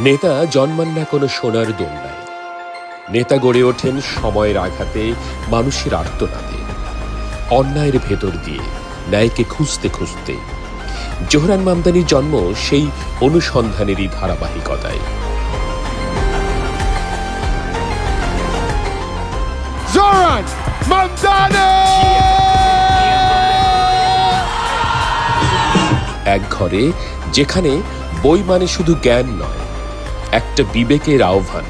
নেতা জন্মান না কোনো সোনার দোলনায়। নেতা গড়ে ওঠেন সময়ের আঘাতে মানুষের আর্তনাদে। অন্যায়ের ভেতর দিয়ে ন্যায়কে খুঁজতে খুঁজতে। জোহরান মামদানির জন্ম সেই অনুসন্ধানেরই ধারাবাহিকতায়। Zoran! এক ঘরে যেখানে বই মানে শুধু জ্ঞান নয় একটা বিবেকের আহ্বান।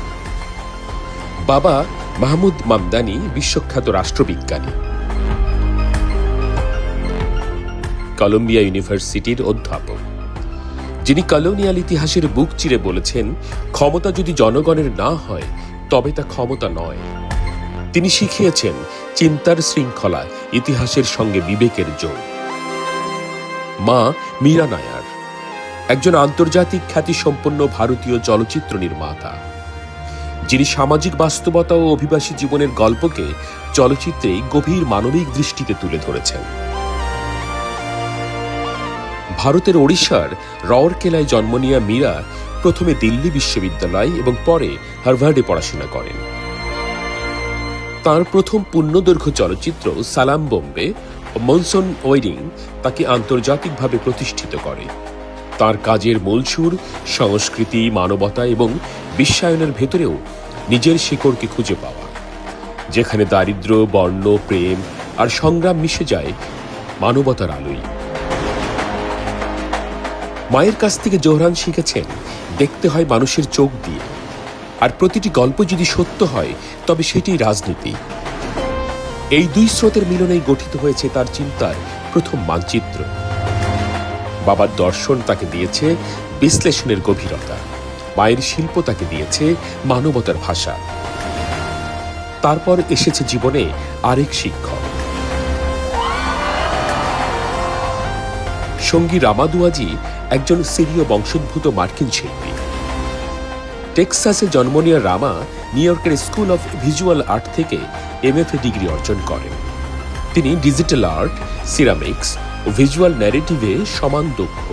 বাবা মাহমুদ মামদানি বিশ্বখ্যাত রাষ্ট্রবিজ্ঞানী। কলম্বিয়া ইউনিভার্সিটির অধ্যাপক। যিনি কলোনিয়াল ইতিহাসের বুক চিরে বলেছেন, ক্ষমতা যদি জনগণের না হয়, তবে তা ক্ষমতা নয়। তিনি শিখিয়েছেন, চিন্তার শৃঙ্খলা ইতিহাসের সঙ্গে বিবেকের যোগ। মা মীরা নায়ার। একজন আন্তর্জাতিক খ্যাতিসম্পন্ন ভারতীয় চলচ্চিত্র নির্মাতা। যিনি সামাজিক বাস্তবতা ও অভিবাসী জীবনের গল্পকে চলচ্চিত্রে গভীর মানবিক দৃষ্টিতে তুলে ধরেছেন। ভারতের ওড়িশার রাওরকেলায় জন্ম নেওয়া মীরা প্রথমে দিল্লি বিশ্ববিদ্যালয় এবং পরে হার্ভার্ডে পড়াশোনা করেন। তার প্রথম পূর্ণদৈর্ঘ্য চলচ্চিত্র সালাম বোম্বে মনসন ওয়েডিং তাকে আন্তর্জাতিকভাবে প্রতিষ্ঠিত করে। তার কাজের মূল সুর সংস্কৃতি, মানবতা এবং বিশ্বায়নের ভেতরেও নিজের শিকড়কে খুঁজে পাওয়া। যেখানে দারিদ্র, বর্ণ, প্রেম আর সংগ্রাম মিশে যায় মানবতার আলোয়। মায়ের কাছ থেকে জোহরান শিখেছেন, দেখতে হয় মানুষের চোখ দিয়ে। আর প্রতিটি গল্প যদি সত্য হয়, তবে সেটি রাজনীতি। এই দুই স্রোতের মিলনেই গঠিত হয়েছে তার চিন্তার প্রথম মানচিত্র। বাবার দর্শন তাকে দিয়েছে, বিশ্লেষণের গভীরতা। মায়ের শিল্প তাকে দিয়েছে, মানবতার ভাষা। তারপর এসেছে জীবনে আরেক শিক্ষক। সঙ্গী রামাদুয়াজি একজন সিরীয় বংশোদ্ভূত মার্কিন শিল্পী। টেক্সাসে জন্ম নেওয়া রামা নিউ ইয়র্কের স্কুল অফ ভিজুয়াল আর্ট থেকে এমএফএ ডিগ্রি অর্জন করেন। তিনি ডিজিটাল আর্ট, সিরামিক্স ভিজুয়াল ন্যারেটিভে সমান দক্ষ।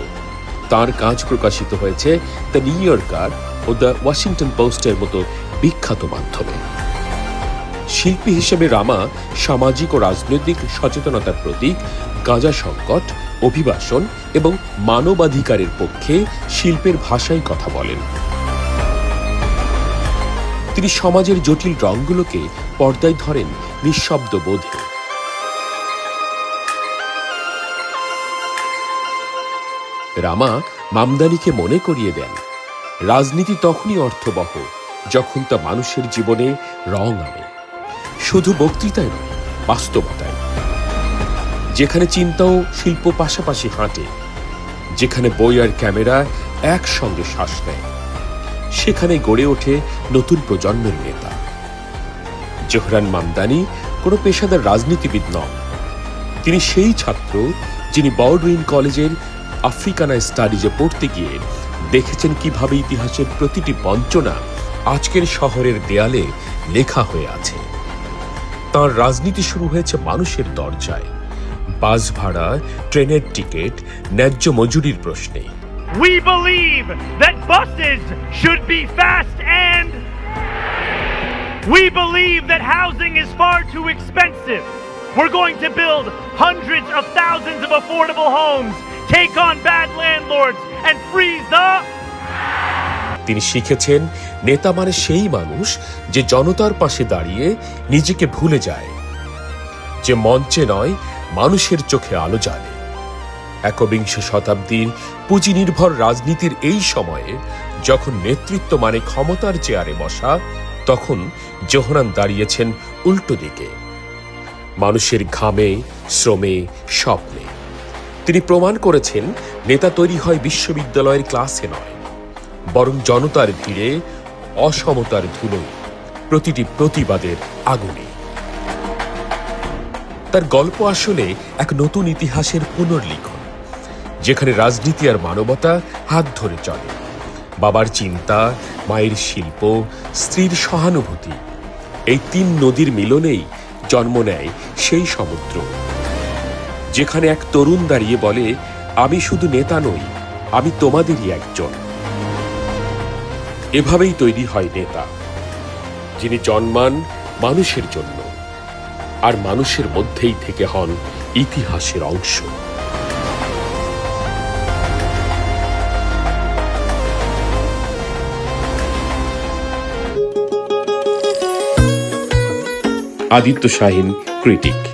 তার কাজ প্রকাশিত হয়েছে দ্য নিউ ইয়র্কার ও দ্য ওয়াশিংটন পোস্টের মতো বিখ্যাত মাধ্যমে। শিল্পী হিসেবে রামা সামাজিক ও রাজনৈতিক সচেতনতার প্রতীক, গাঁজা সংকট, অভিবাসন এবং মানবাধিকারের পক্ষে শিল্পের ভাষায় কথা বলেন। তিনি সমাজের জটিল রঙগুলোকে পর্দায় ধরেন নিঃশব্দ বোধে রামা মামদানিকে মনে করিয়ে দেন। রাজনীতি তখনই অর্থবহ, যখন তা মানুষের জীবনে রং আনে। শুধু বক্তৃতায় নয়, বাস্তবতায়। যেখানে চিন্তা ও শিল্প পাশাপাশি হাঁটে, যেখানে বই আর ক্যামেরা একসঙ্গে শ্বাস নেয়, সেখানে গড়ে ওঠে নতুন প্রজন্মের নেতা। জোহরান মামদানি কোনো পেশাদার রাজনীতিবিদ নন। তিনি সেই ছাত্র যিনি বাউডউইন কলেজের আফ্রিকানা স্টাডিজে পড়তে গিয়ে দেখেছেন কীভাবে ইতিহাসের প্রতিটি বঞ্চনা আজকের শহরের দেয়ালে লেখা হয়ে আছে তার রাজনীতি শুরু হয়েছে মানুষের দরজায় বাস ভাড়া ট্রেনের টিকিট ন্যায্য মজুরির প্রশ্নে We believe that buses should be fast and we believe that housing is far too expensive. We're going to build hundreds of thousands of affordable homes, take on bad landlords, and freeze the তিনি শিখেছেন নেতা মানে সেই মানুষ যে জনতার পাশে দাঁড়িয়ে নিজেকে ভুলে যায় যে মঞ্চে নয় মানুষের চোখে আলো জ্বালে একবিংশ শতাব্দীর পুঁজি নির্ভর রাজনীতির এই সময়ে যখন নেতৃত্ব মানে ক্ষমতার চেয়ারে বসা তখন জোহরান দাঁড়িয়েছেন উল্টো দিকে। মানুষের ঘামে শ্রমে স্বপ্নে। তিনি প্রমাণ করেছেন, নেতা তৈরি হয় বিশ্ববিদ্যালয়ের ক্লাসে নয়, বরং জনতার ভিড়ে, অসমতার ধুলোয়, প্রতিটি প্রতিবাদের আগুনে। তার গল্প আসলে এক নতুন ইতিহাসের পুনর্লিখন, যেখানে রাজনীতি আর মানবতা হাত ধরে চলে। বাবার চিন্তা, মায়ের শিল্প, স্ত্রীর সহানুভূতি, এই তিন নদীর মিলনেই জন্ম নেয় সেই সমুদ্র। যেখানে এক তরুণ দাঁড়িয়ে বলে, আমি শুধু নেতা নই, আমি তোমাদেরই একজন। এভাবেই তৈরি হয় নেতা, যিনি জন্মান মানুষের জন্য, আর মানুষের মধ্যেই থেকে হন ইতিহাসের অংশ। আদিত্য শাহিন, ক্রিটিক।